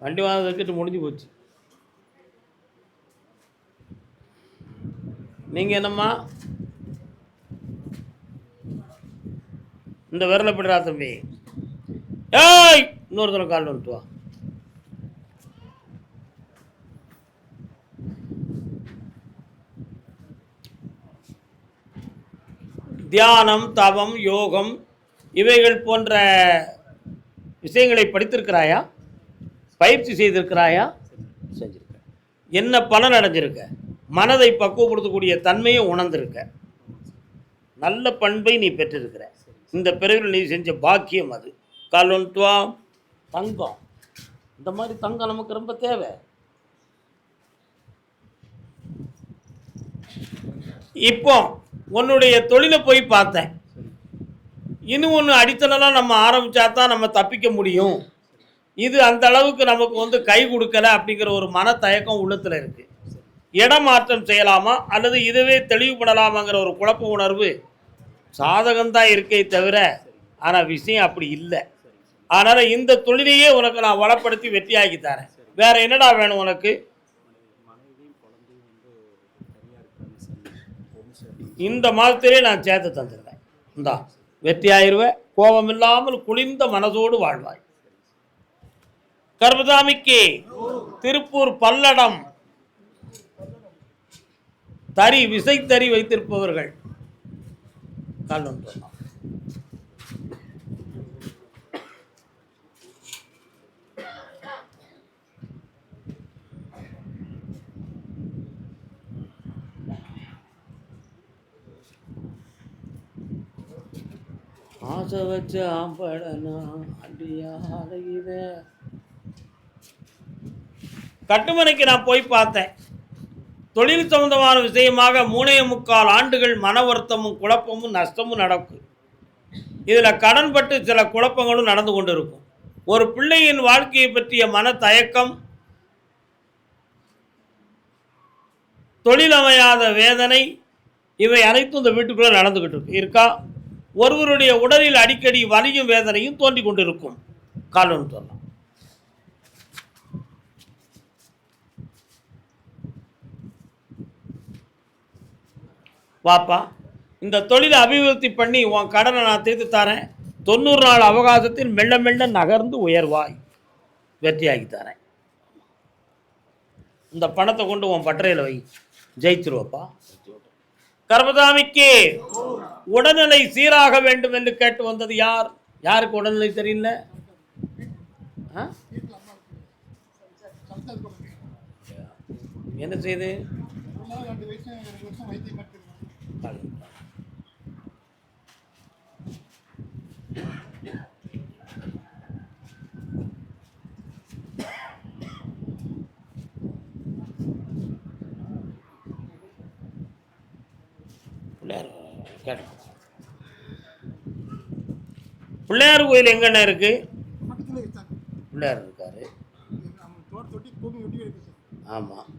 வண்டி வாங்க முடிஞ்சு போச்சு. நீங்கள் என்னம்மா? இந்த விரலை பிடுறா தம்பி. ஏய்! இன்னொருத்தனை கால் வந்துட்டு வா. தியானம் தவம் யோகம் இவைகள் போன்ற விஷயங்களை படித்திருக்கிறாயா? பயிற்சி செய்திருக்கிறாயா? செஞ்சிருக்க என்ன பலன் அடைஞ்சிருக்க? மனதை பக்குவப்படுத்தக்கூடிய தன்மையை உணர்ந்திருக்க. நல்ல பண்பை நீ பெற்றிருக்கிற. இந்த பிறவில் நீ செஞ்ச பாக்கியம் அது. காலொன்ட்டுவா தங்கம். இந்த மாதிரி தங்கம் நமக்கு ரொம்ப தேவை. இப்போ உன்னுடைய தொழிலை போய் பார்த்தேன். இன்னும் ஒன்று அடித்தனலாம் நம்ம ஆரம்பித்தா தான் நம்ம தப்பிக்க முடியும். இது அந்த அளவுக்கு நமக்கு வந்து கை கொடுக்கல அப்படிங்கிற ஒரு மன தயக்கம் உள்ளத்தில் இருக்குது இடமாற்றம் செய்யலாமா? அல்லது இதுவே தெளிவுபடலாமாங்கிற ஒரு குழப்ப உணர்வு சாதகம்தான் இருக்கே தவிர ஆனால் விஷயம் அப்படி இல்லை. அதனால் இந்த தொழிலையே உனக்கு நான் வளப்படுத்தி வெற்றியாக்கி தரேன். வேற என்னடா வேணும் உனக்கு? இந்த மாதத்திலே நான் சேர்த்து தந்துடுறேன். இந்தா வெற்றி ஆயிடுவேன் கோபம் இல்லாமல் குளிர்ந்த மனதோடு வாழ்வாய். கர்மதாமிக்கு திருப்பூர் பல்லடம் தறி விசைத்தறி வைத்திருப்பவர்கள். கால் ஆசை வச்ச ஆம்படனா அடியாரையில கட்டுமனைக்கு நான் போய் பார்த்தேன். தொழில் சம்பந்தமான விஷயமாக மூணே முக்கால் ஆண்டுகள் மன வருத்தமும் குழப்பமும் நஷ்டமும் நடக்கும் இதில் கடன்பட்டு சில குழப்பங்களும் நடந்து கொண்டு இருக்கும் ஒரு பிள்ளையின் வாழ்க்கையை பற்றிய மன தயக்கம் தொழில் அமையாத வேதனை இவை அனைத்தும் இந்த வீட்டுக்குள்ளே நடந்துக்கிட்டு இருக்கு. இருக்கா? ஒருவருடைய உடலில் அடிக்கடி வலியும் வேதனையும் தோன்றி கொண்டிருக்கும். காலம்னு சொல்லலாம் வாப்பா இந்த தொழிலை அபிவிருத்தி பண்ணி உன் கடனை நான் தீர்த்து தரேன். தொண்ணூறு நாள் அவகாசத்தில் மெல்ல மெல்ல நகர்ந்து உயர்வாய். வெற்றியாகி தரேன். இந்த பணத்தை கொண்டு உன் பட்டறையில் வை. ஜெயிச்சிருவப்பா கர்மதாமிக்கு உடல்நிலை சீராக வேண்டும் என்று கேட்டு வந்தது யார்? யாருக்கு உடல்நிலை தெரியல? ஆ? என்ன செய்து? பிள்ளையார் கேட்டோம் பிள்ளையார் கோயில் எங்கண்ணே இருக்கு? பிள்ளையார் இருக்காரு. நம்ம தோட்ட தொட்டி பூமி ஒட்டி இருக்கு சார். ஆமாம்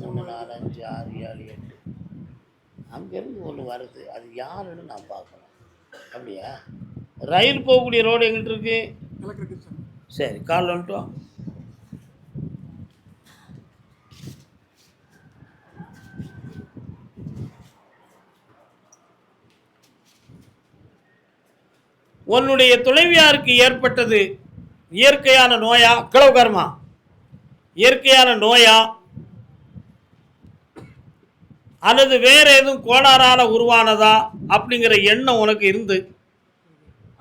மூணு நாலு அஞ்சு ஆறு ஏழு எட்டு. அங்கேருந்து ஒன்று வருது. அது யாருன்னு நான் பார்க்கணும். அப்படியா? ரயில் போகக்கூடிய ரோடு எங்கிட்டு இருக்கு? சரி கால் வந்துட்டோம் உன்னுடைய துணைவியாருக்கு ஏற்பட்டது இயற்கையான நோயா? கிளவுகர்மா இயற்கையான நோயா? அல்லது வேற எதுவும் கோளாறால உருவானதா அப்படிங்கிற எண்ணம் உனக்கு இருந்து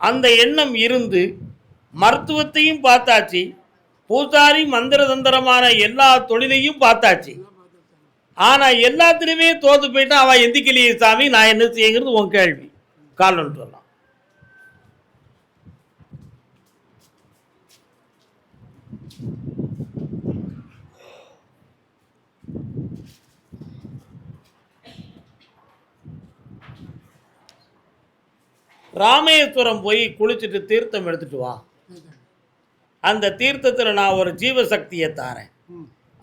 அந்த எண்ணம் இருந்து மருத்துவத்தையும் பார்த்தாச்சு பூசாரி மந்திர தந்திரமான எல்லா தொழிலையும் பார்த்தாச்சு. ஆனால் எல்லாத்துலேயுமே தோத்து போயிட்டா அவன் எந்திக்கலையே சாமி நான் என்ன செய்யுங்கிறது உன் கேள்வி. காலன்னு சொல்லலாம் ராமேஸ்வரம் போய் குளிச்சுட்டு தீர்த்தம் எடுத்துட்டு வா. அந்த தீர்த்தத்தில் நான் ஒரு ஜீவசக்தியை தாரேன்.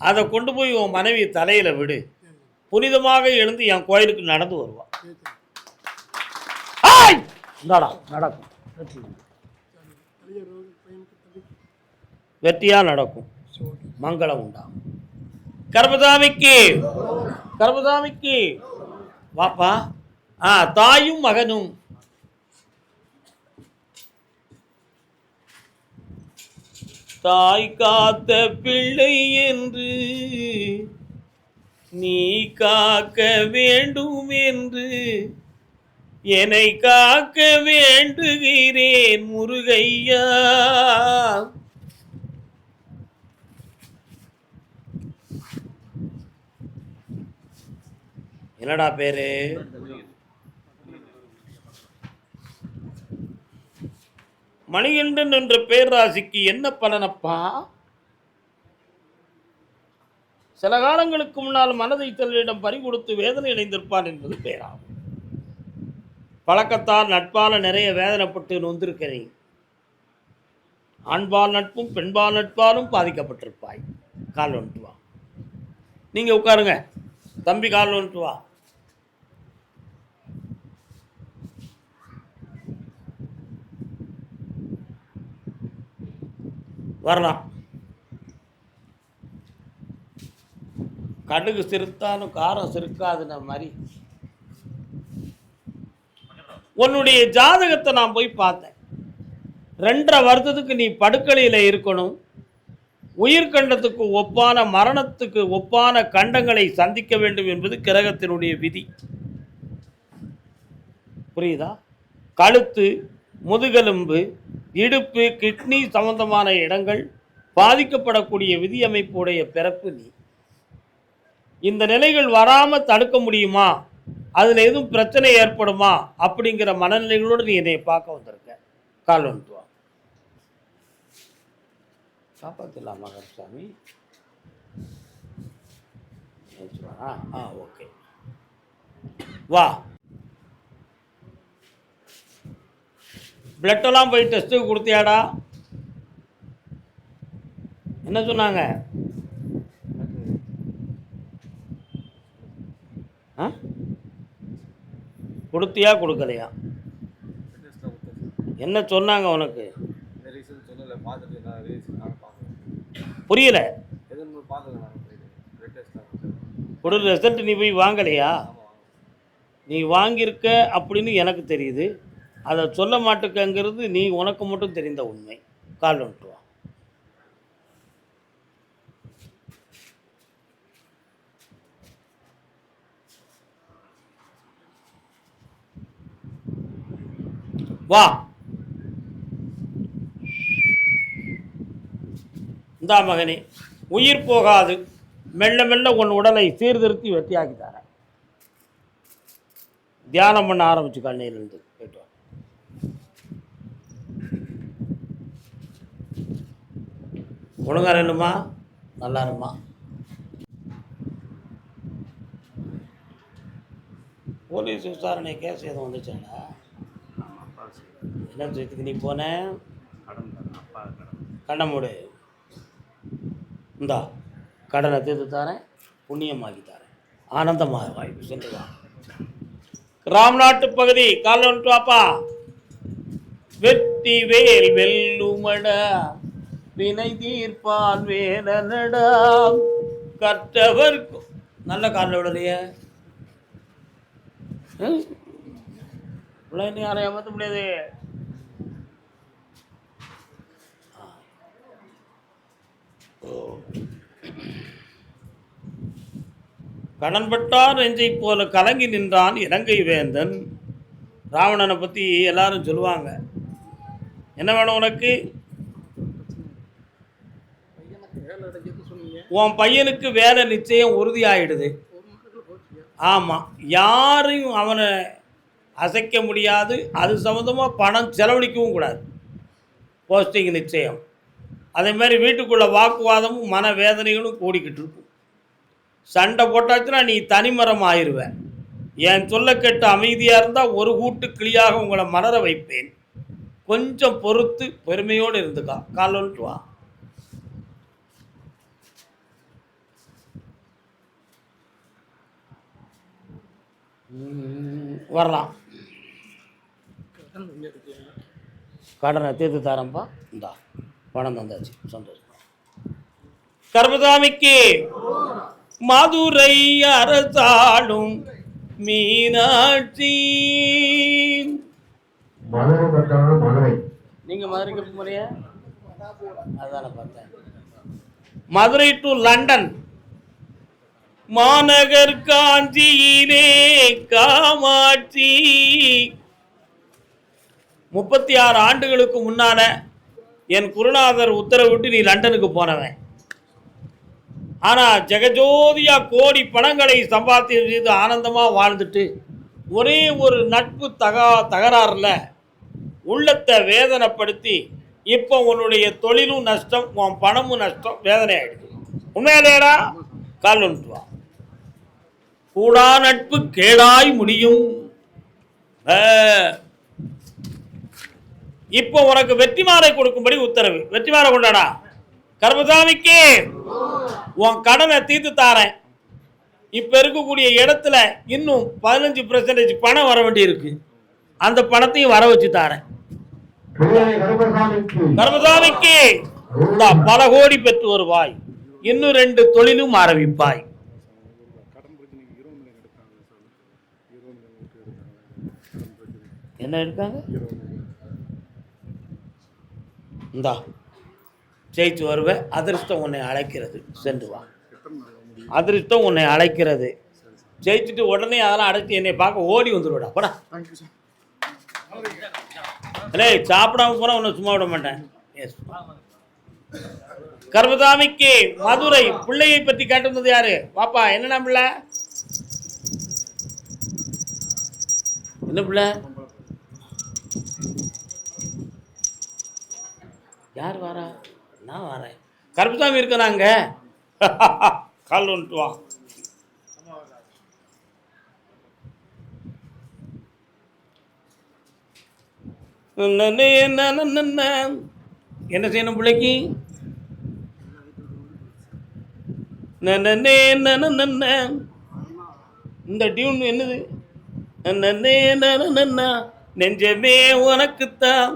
அதை கொண்டு போய் உன் மனைவி தலையில் விடு. புனிதமாக எழுந்து என் கோயிலுக்கு நடந்து வருவா. சரி சார் ஆய்! இந்தாடா நடக்கும். வெற்றியாக நடக்கும். மங்களம் உண்டாகும். கர்மசாமிக்கு கர்மசாமிக்கு வாப்பா. ஆ தாயும் மகனும். தாய் காத்த பிள்ளை என்று நீ காக்க வேண்டும் என்று என்னை காக்க வேண்டுகிறேன் முருகையா. என்னடா பேரு? மணிகண்டன் என்ற பேராசிக்கு என்ன பலனப்பா? சில காலங்களுக்கு முன்னால் மனதை தல்லிடம் பறி கொடுத்து வேதனை அடைந்திருப்பான் என்பது பெயராகும் பழக்கத்தால் நட்பால் நிறைய வேதனைப்பட்டு நொந்திருக்கிறேன். ஆண்பால் நட்பும் பெண்பால் நட்பாலும் பாதிக்கப்பட்டிருப்பாய். கால் வந்துட்டு வா. நீங்கள் உட்காருங்க. தம்பி கால் ஒன்று வா. வரலாம். கடுகு சிறுத்தாலும் காரம் சிறுக்காதுன மாதிரி. உன்னுடைய ஜாதகத்தை நான் போய் பார்த்தேன். ரெண்டரை வருஷத்துக்கு நீ படுக்கலையில் இருக்கணும். உயிர்கண்டத்துக்கு ஒப்பான மரணத்துக்கு ஒப்பான கண்டங்களை சந்திக்க வேண்டும் என்பது கிரகத்தினுடைய விதி. புரியுதா? கழுத்து முதுகெலும்பு இடுப்பு கிட்னி சம்பந்தமான இடங்கள் பாதிக்கப்படக்கூடிய விதியமைப்புடைய பிறப்பு நீ. இந்த நிலைகள் வராமல் தடுக்க முடியுமா? அதில் எதுவும் பிரச்சனை ஏற்படுமா? அப்படிங்கிற மனநிலைகளோடு நீ என்னை பார்க்க வந்திருக்க. கால் வந்துட்டு காப்பாற்றலாம் காப்பாற்றலாமா ஆ ஓகே. வா. பிளட்டெல்லாம் போய் டெஸ்ட்டுக்கு கொடுத்தியாடா? என்ன சொன்னாங்க? ஆ? கொடுத்தியா கொடுக்கலையா? என்ன சொன்னாங்க உனக்கு? சொல்லலை பார்த்துட்டு புரியல. எதுன்னு கொடு ரிசல்ட் நீ போய் வாங்கலையா? நீ வாங்கியிருக்க அப்படின்னு எனக்கு தெரியுது. அதை சொல்ல மாட்டுக்கங்கிறது நீ உனக்கு மட்டும் தெரிந்த உண்மை. கால் வந்துட்டு வா. வா. இந்தா மகனே உயிர் போகாது. மெல்ல மெல்ல உன் உடலை சீர்திருத்தி வெட்டியாக்கி தரேன். தியானம் பண்ண ஆரம்பிச்சு கண்ணீர்லேருந்து போயிட்டு வா ரெண்டுமா? நல்லா இருமா. போலீஸ் விசாரணை கேஸ் எதுவும் வந்துச்சாடா என்ன இதுக்கு நீ போன? கடன் மூடு. இந்தா கடனை தீர்த்து தாரேன் புண்ணியமாக்கி தாரேன். ஆனந்தமாக வாய்ப்பு சென்று ராம்நாட்டு பகுதி கால வாப்பா. வெற்றி வேல் வெல்லுமடா. வினை தீர்ப்பான் வேலனடாம் கற்றவர் நல்ல காலில் விடலைய. இன்னும் யாரையும் ஏமாற்ற முடியாது. கடன்பட்டார் நெஞ்சை போல கலங்கி நின்றான் இலங்கை வேந்தன். ராவணனை பற்றி எல்லாரும் சொல்லுவாங்க. என்ன வேணும் உனக்கு பையனுக்கு வேலை கிடைக்குது சொன்னீங்க உன் பையனுக்கு வேலை நிச்சயம் உறுதியாயிடுது. ஆமாம் யாரையும் அவனை அசைக்க முடியாது. அது சம்மந்தமாக பணம் செலவழிக்கவும் கூடாது. போஸ்டிங் நிச்சயம். அதே மாதிரி வீட்டுக்குள்ள வாக்குவாதமும் மன வேதனைகளும் கூடிக்கிட்டு இருக்கும். சண்டை போட்டாச்சுன்னா நீ தனிமரம் ஆயிடுவேன் என் சொல்ல கேட்டு அமைதியாக இருந்தால் ஒரு கூட்டு கிளியாக உங்களை மலர வைப்பேன். கொஞ்சம் பொறுத்து பெருமையோடு இருந்துக்கா. கால் வா வரலாம் கடன் தீர்த்து தரேன்ப்பா இந்தா பணம் தந்தாச்சு சந்தோஷம் கர்மசாமிக்கு மதுரை அரசாளும் மீனாட்சி. நீங்க மதுரைக்கு போறியா? அதான பார்த்தேன். மதுரை டு லண்டன் மாநகர் காஞ்சியிலே காமாட்சி. முப்பத்தி ஆறு ஆண்டுகளுக்கு முன்னால என் குருநாதர் உத்தரவிட்டு நீ லண்டனுக்கு போனவன். ஆனா ஜெகஜோதியா கோடி பணங்களை சம்பாத்தியம் செய்து ஆனந்தமா வாழ்ந்துட்டு ஒரே ஒரு நட்பு தகா தகராறுல உள்ளத்தை வேதனைப்படுத்தி இப்போ உன்னுடைய தொழிலும் நஷ்டம் உன் பணமும் நஷ்டம் வேதனை ஆயிடுது உண்மையிலேடா? கால் வந்துட்டு கூடா நட்பு கேடாய் முடியும். இப்போ உனக்கு வெற்றி மாலை கொடுக்கும்படி உத்தரவு. வெற்றி மாலை கொண்டாடா கர்மசாமிக்கு. உன் கடனை தீர்த்து தாரேன். இப்போ இருக்கக்கூடிய இடத்துல இன்னும் பதினஞ்சு பர்சன்டேஜ் பணம் வர வேண்டி இருக்கு அந்த பணத்தையும் வர வச்சு தாரேன். பிள்ளை கர்மசாமிக்கு பல கோடி பெற்று வருவாய். இன்னும் ரெண்டு தொழிலும் ஆரம்பிப்பாய் கடன் பிரச்சனைக்கு இருபது மில்லியன் எடுத்தாங்க சார் இருபது மில்லியன் விட்டு எடுத்தாங்க கடன் பிரச்சனை என்ன இருக்காங்க? இந்தா ஜெயிச்சு வருவேன் அதிர்ஷ்டம் உன்னை அழைக்கிறது. சென்று வா. அதிர்ஷ்டம் உன்னை அழைக்கிறது. ஜெயிச்சுட்டு உடனே அதெல்லாம் அடைச்சி என்னை பார்க்க ஓடி வந்துடுவிடா போடா. இல்லை சாப்பிடாம போனா உன்னை சும்மா விட மாட்டேன். எஸ் கர்மதாமிக்கு மதுரை பிள்ளையை பத்தி கேட்டிருந்தது யாரு? பாப்பா என்னென்ன பிள்ளை? என்ன பிள்ளை? யார் வாரா நான் வரேன் கருப்புசாமி இருக்கிறாங்க. கால் வந்துட்டு வா. நன்னே என்ன செய்யணும் பிள்ளைக்கு? நன்னே இந்த டியூன் என்னது? நன்னே நெஞ்சமே உனக்குத்தான்.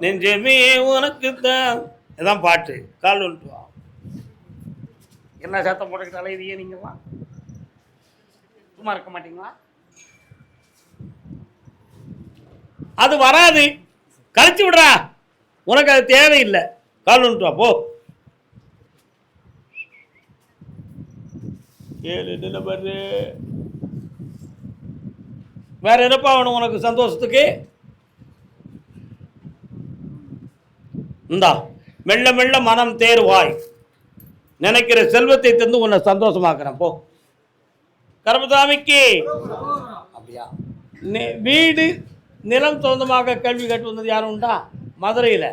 நெஞ்சமே உனக்குத்தான். இதான் பாட்டு. கால் வந்துட்டு வா. என்ன சத்தம் போட்டுக்கிட்டு அலையுதீங்க நீங்களா சும்மா இருக்க மாட்டீங்களா? அது வராது. கழிச்சு விடுறா. உனக்கு அது தேவையில்லை. கால் வந்துட்டு வா போ. ஏழு நிலவரு. வேற என்னப்பா வேணும் உனக்கு சந்தோஷத்துக்கு? இந்தா மெல்ல மெல்ல மனம் தேர்வாய் நினைக்கிற செல்வத்தை தந்து உன்னை சந்தோஷமாக்குறேன் போ. கர்மசாமிக்கு அப்படியா? வீடு நிலம் சொந்தமாக கல்வி கட்டு வந்தது யாரும் உண்டா? மதுரையில்.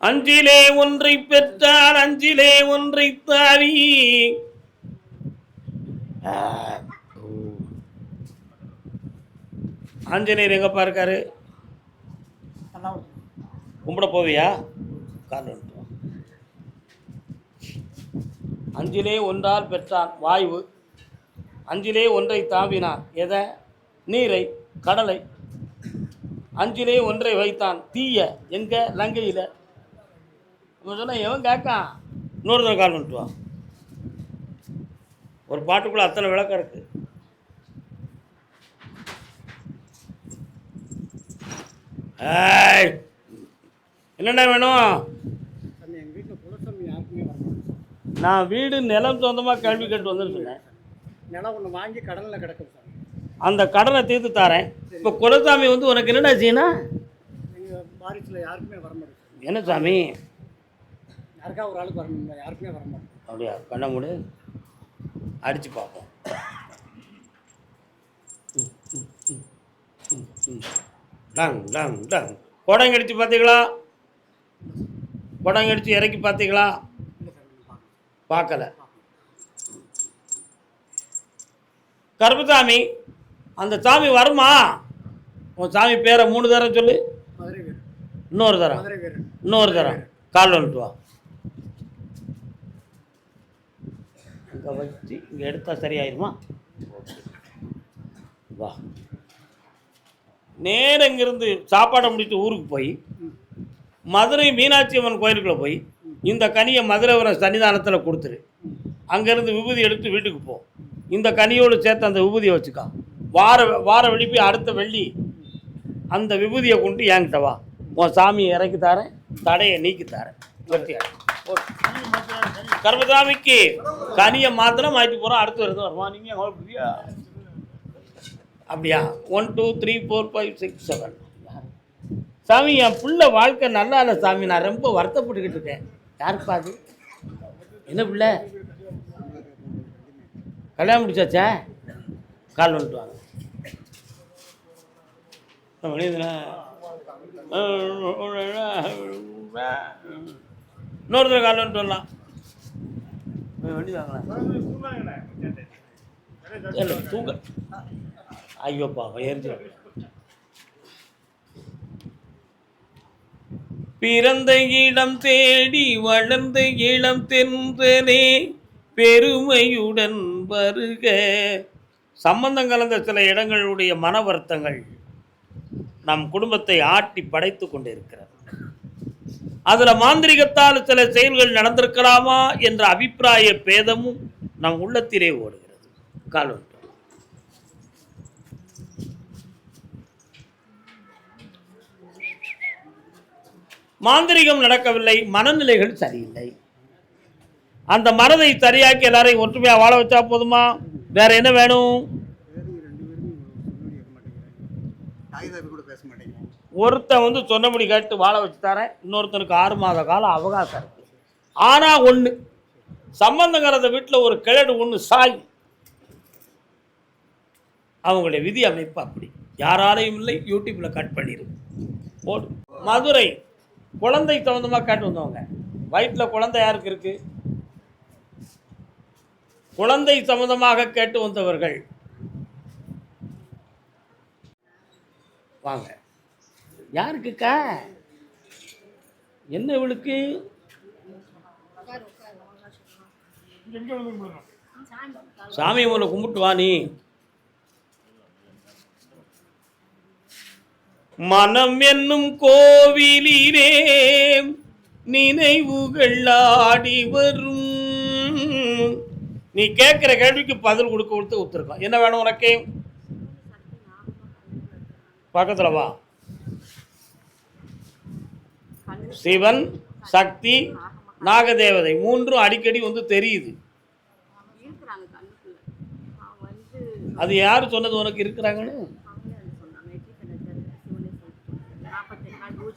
அஞ்சிலே ஒன்றை பெற்றார் அஞ்சிலே ஒன்றை தாரி ஆ. ஆஞ்சநேயர் எங்கப்பா இருக்காரு? கும்பிட போவியா? கால் அஞ்சிலே ஒன்றால் பெற்றான் வாயு அஞ்சிலே ஒன்றை தாவினான் எதை? நீரை கடலை. அஞ்சிலே ஒன்றை வைத்தான் தீய. எங்க? லங்கையில். அவன் எவன் கேட்கான்? இன்னொரு தடவை கால் பண்ணிட்டு ஒரு பாட்டுக்குள்ளே அத்தனை விளக்கம் இருக்குது என்னென்ன வேணும்? சாமி எங்கள் வீட்டில் குலசாமி யாருக்குமே வர மாட்டேங்குது நான் வீடு நிலம் சொந்தமாக கல்வி கட்டு சொன்னேன் நிலம் ஒன்று வாங்கி கடனில் கிடக்குது சாமி அந்த கடனை தீர்த்து தாரேன். இப்போ குலசாமி வந்து உனக்கு என்னடா எங்கள் வாரிசில் யாருக்குமே வர மாட்டேங்குது என்ன சாமி? யாருக்கா ஒரு ஆளுக்கு வரணும்? யாருக்குமே வர மாட்டேங்குது. அப்படியா? பண்ண முடி. அடிச்சு பார்ப்போம். ம், ம், ம், ம், ம். டங் டங் டங். குடம் கடிச்சு பார்த்தீங்களா குடம் கடிச்சு இறக்கி பார்த்தீங்களா பார்க்கல கருப்புசாமி அந்த சாமி வருமா? உன் சாமி பேரை மூணு தரம் சொல்லு. இன்னொரு தரம். இன்னொரு தரம். கால் வந்துட்டு வா. இங்கே வச்சு இங்கே எடுத்தால் சரியாயிருமா? வா. நேரம் இங்கிருந்து சாப்பாடை முடிச்சுட்டு ஊருக்கு போய் மதுரை மீனாட்சி அம்மன் கோயிலுக்குள்ள போய் இந்த கனியை மதுரைவர சன்னிதானத்தில் கொடுத்துரு. அங்கேருந்து விபூதி எடுத்து வீட்டுக்கு போ. இந்த கனியோடு சேர்த்து அந்த விபூதியை வச்சுக்கோ. வார வார வெள்ளி போய் அடுத்த வெள்ளி அந்த விபூதியை கொண்டு என்கிட்ட வா. உன் சாமியை இறக்கி தரேன் தடையை நீக்கி தரேன். கர்மசாமிக்கு கனியை மாத்திரம் மாற்றி போகிறோம் அடுத்து வருது. வருமா நீங்கள் அப்படியா? One two three four five six seven சாமி என் புள்ள வாழ்க்கை நல்லா இல்லை சாமி. நான் ரொம்ப வருத்தப்பட்டுக்கிட்டு இருக்கேன். யாருப்பா அது? என்ன பிள்ளை? கல்யாணம் முடிச்சாச்சா? கால் வந்துட்டு வாங்க. இன்னொருத்தர் கால் வந்துட்டு வரலாம். வண்டி வாங்கலாம். இல்லை ஐயோ ஐயோப்பா எரிஞ்சு பிறந்த இடம் தேடி வளர்ந்த இளம் தென்றனே பெருமையுடன் வருக. சம்பந்தம் கலந்த சில இடங்களுடைய மன வருத்தங்கள் நம் குடும்பத்தை ஆட்டி படைத்து கொண்டிருக்கிறது. அதில் மாந்திரிகத்தால் சில செயல்கள் நடந்திருக்கலாமா என்ற அபிப்பிராய பேதமும் நம் உள்ளத்திலே ஓடுகிறது. காலம் மாந்திரிகம் நடக்கவில்லை மனநிலைகள் சரியில்லை. அந்த மனதை சரியாக்கி எல்லாரையும் ஒற்றுமையாக வாழ வச்சா போதுமா? வேற என்ன வேணும்? தாய் கூட பேச ஒருத்தன் வந்து சொன்னபடி கேட்டு வாழ வச்சு தரேன் இன்னொருத்தனுக்கு ஆறு மாத காலம் அவகாசம் இருக்கு. ஆனா ஒண்ணு சம்பந்தங்கிறத வீட்டில் ஒரு கிழடு ஒன்று சாய். அவங்களுடைய விதி அமைப்பு அப்படி. யாராலையும் இல்லை யூடியூப்ல கட் பண்ணிடும் போடு. மதுரை குழந்தை சம்மந்தமாக கேட்டு வந்தவங்க. வயிற்றில் குழந்தை யாருக்கு இருக்கு? குழந்தை சம்மந்தமாக கேட்டு வந்தவர்கள். வாங்க. யாருக்குக்கா? என்ன இவளுக்கு? சாமி உங்களை கும்பிட்டு வா நீ. மனம் என்னும் கோவிலிலே நினைவுகள் ஆடி வரும். நீ கேட்குற கேள்விக்கு பதில் கொடுக்க கொடுத்து ஒத்துருக்கோம் என்ன வேணும் உனக்கு? பக்கத்தில் வா. சிவன் சக்தி நாகதேவதை மூன்றும் அடிக்கடி வந்து தெரியுது. அது யார் சொன்னது உனக்கு இருக்கிறாங்கன்னு அவங்களே வந்து சொன்னாங்க எப்படி பண்ணாரு சிவனே சொல்லிட்டு நாற்பத்தெட்டு நாள் பூஜையில் இருந்தேன் அப்படியா நிமிந்து உட்கார் அம்மாவோட கழுத்து தான் நெத்தியில் இருந்து சக்தி அம்மாவோட கண் இருக்கு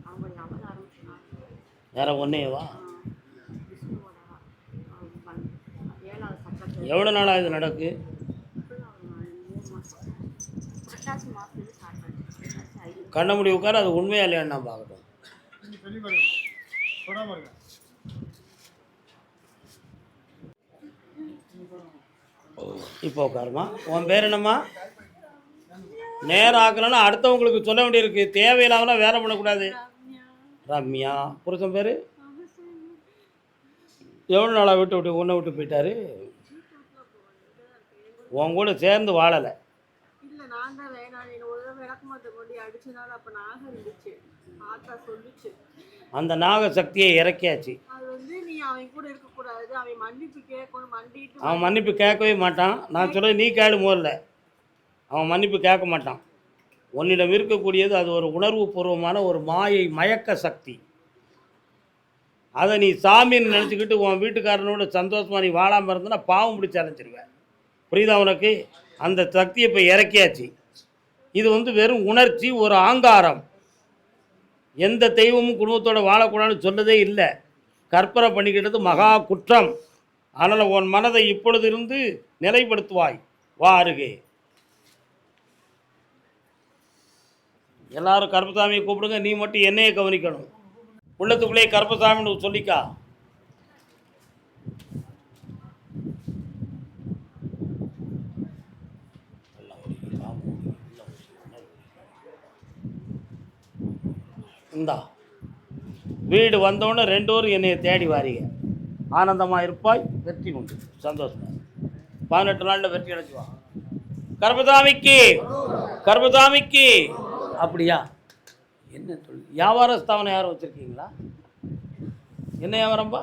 அவங்களுடைய அவதாரம் சொன்னாங்க வேற ஒன்றே வா. விஷ்ணுவோட ஆஹ், பண்- ஏழாவது சக்கரத்தில். எவ்வளோ நாளாக இது நடக்கு? கண்ண முடி உட்கார் அது உண்மையா இல்லையான்னு நான் பார்க்கட்டும். இப்போ உட்காருமா. உன் பேர் என்னம்மா? நேரம் ஆக்கலன்னா அடுத்தவங்களுக்கு சொல்ல வேண்டியிருக்கு. தேவையில்லாமலாம் வேலை பண்ணக்கூடாது. ரம்யா. புருஷன் பேர்? எவ்வளோ நாளாக விட்டு விட்டு உன்னை விட்டு போயிட்டாரு? உன் கூட சேர்ந்து வாழலை. அந்த நாக சக்தியை இறக்கியாச்சு. நீ அவன் கூட இருக்கக்கூடாது. அவன் மன்னிப்பு கேட்கணும் மண்டிட்டு அவன் மன்னிப்பு கேட்கவே மாட்டான். நான் சொல்கிறேன் நீ கேடு முதல்ல. அவன் மன்னிப்பு கேட்க மாட்டான். உன்னிடம் இருக்கக்கூடியது அது ஒரு உணர்வு பூர்வமான ஒரு மாயை மயக்க சக்தி. அதை நீ சாமின்னு நினச்சிக்கிட்டு உன் வீட்டுக்காரனோட சந்தோஷமா நீ வாழாமல் இருந்தனா பாவம் பிடிச்சி அலைஞ்சிருவேன் புரியுதா உனக்கு? அந்த சக்தியை இப்போ இறக்கியாச்சு. இது வந்து வெறும் உணர்ச்சி ஒரு ஆங்காரம். எந்த தெய்வமும் குடும்பத்தோட வாழக்கூடாதுன்னு சொன்னதே இல்லை. கற்பனை பண்ணிக்கிட்டது மகா குற்றம். அதனால் உன் மனதை இப்பொழுது இருந்து நிலைப்படுத்துவாய். வா அருகே. எல்லாரும் கருப்பசாமியை கூப்பிடுங்க. நீ மட்டும் என்னையே கவனிக்கணும். உள்ளத்துக்குள்ளே கருப்பசாமின்னு சொல்லிக்கா. இந்தா. வீடு வந்தோடனே ரெண்டு ஊரும் என்னைய தேடி வாரீங்க. ஆனந்தமாக இருப்பாய் வெற்றி உண்டு. சந்தோஷமா பதினெட்டு நாளில் வெற்றி அடைச்சுவான் கர்பதாமிக்கு கர்பதாமிக்கு அப்படியா? என்ன தொழில்? வியாபார ஸ்தாபனம் யாரும் வச்சுருக்கீங்களா? என்ன வியாபாரம்பா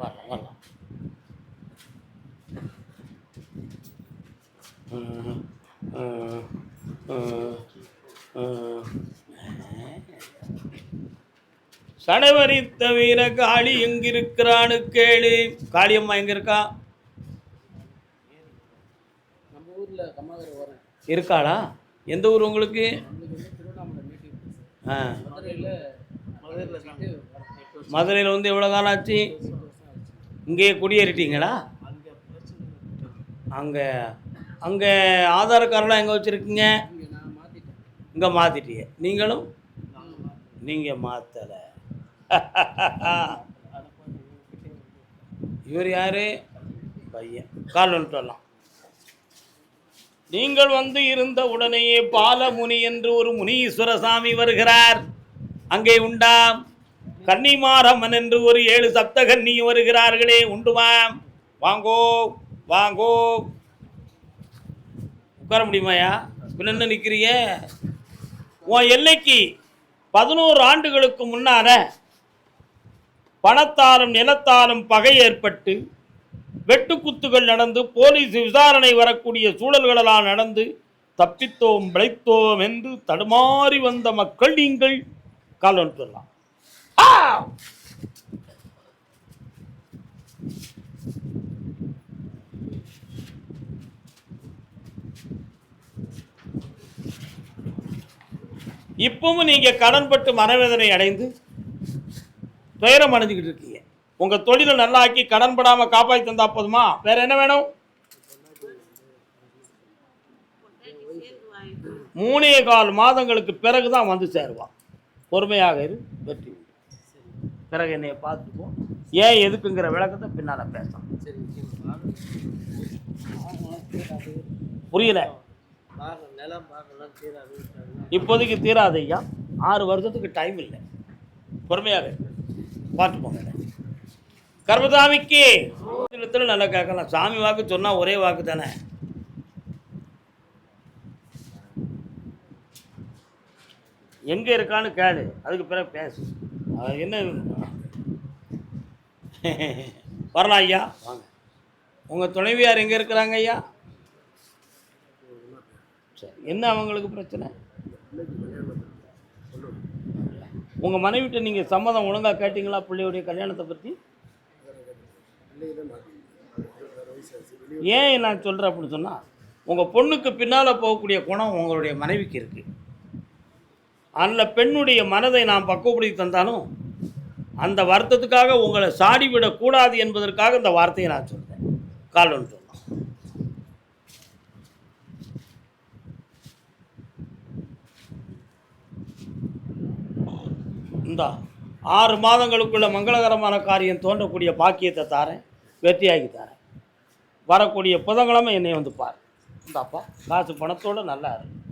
வரலாம் வரலாம். Uh, uh, சடவரித்த வீர காளி எங்கிருக்கிறான்னு கேளு. காளியம்மா எங்க இருக்கா? இருக்காளா? எந்த ஊர் உங்களுக்கு? ஆ. மதுரையில் வந்து எவ்வளோ காலம் ஆச்சு? இங்கேயே குடியேறிட்டீங்களா? அங்கே அங்கே ஆதார் கார்டெலாம் எங்கே வச்சுருக்கீங்க? இங்கே மாற்றிட்டீங்க நீங்களும்? நாங்கள் மாற்றலை இவர் யாரு? பையன். கால் வந்துட்டு வரலாம். நீங்கள் வந்து இருந்த உடனேயே பாலமுனி என்று ஒரு முனீஸ்வர சாமி வருகிறார். அங்கே உண்டாம் கன்னிமாரம்மன் என்று ஒரு ஏழு சப்த கன்னி வருகிறார்களே. உண்டுமாம் வாங்கோ வாங்கோ. உட்கார முடியுமாயா? பின்ன நிற்கிறீங்க உன் எல்லைக்கு பதினோரு ஆண்டுகளுக்கு முன்னால பணத்தாலும் நிலத்தாலும் பகை ஏற்பட்டு வெட்டுக்குத்துகள் நடந்து போலீஸ் விசாரணை வரக்கூடிய சூழல்களெல்லாம் நடந்து தப்பித்தோம் பிழைத்தோம் என்று தடுமாறி வந்த மக்கள் நீங்கள் கால் வந்துடலாம் இப்பவும் நீங்க கடன்பட்டு மனவேதனை அடைந்து துயரம் அடைஞ்சுக்கிட்டு இருக்கீங்க. உங்கள் தொழிலை நல்லா ஆக்கி கடன் படாமல் காப்பாற்றி தந்தா போதுமா? வேற என்ன வேணும்? மூணே கால் மாதங்களுக்கு பிறகு தான் வந்து சேருவான். பொறுமையாக இரு வெற்றி பிறகு என்னைய பார்த்துப்போம் ஏன் எதுக்குங்கிற விளக்கத்தை பின்னால் பேசலாம் சரி புரியல? இப்போதைக்கு தீராது ஐயா. ஆறு வருஷத்துக்கு டைம் இல்லை. பொறுமையாக இருக்கு பார்த்து போங்க கர்மசாமிக்கு நல்லா கேட்கலாம். சாமி வாக்கு சொன்னால் ஒரே வாக்கு தானே. எங்கே இருக்கான்னு கேளு. அதுக்கு பிறகு பேசு. அது என்ன? வரலாம் ஐயா. வாங்க. உங்கள் துணைவியார் எங்கே இருக்கிறாங்க ஐயா? சரி. என்ன அவங்களுக்கு பிரச்சனை? உங்கள் மனைவிட்ட நீங்கள் சம்மதம் ஒழுங்காக கேட்டிங்களா பிள்ளையுடைய கல்யாணத்தை பற்றி ஏன் நான் சொல்கிறேன் அப்படின்னு சொன்னால் உங்கள் பொண்ணுக்கு பின்னால் போகக்கூடிய குணம் உங்களுடைய மனைவிக்கு இருக்குது அந்த பெண்ணுடைய மனதை நாம் பக்குவப்படுத்தி தந்தாலும் அந்த வருத்தத்துக்காக உங்களை சாடி விடக்கூடாது என்பதற்காக இந்த வார்த்தையை நான் சொல்கிறேன் கால் ஒன்று இந்தா ஆறு மாதங்களுக்குள்ள மங்களகரமான காரியம் தோன்றக்கூடிய பாக்கியத்தை தாரேன் வெற்றியாகி தாரேன். வரக்கூடிய புதன்கிழமை என்னை வந்து பாரு. இந்தாப்பா காசு பணத்தோடு நல்லா இருக்கு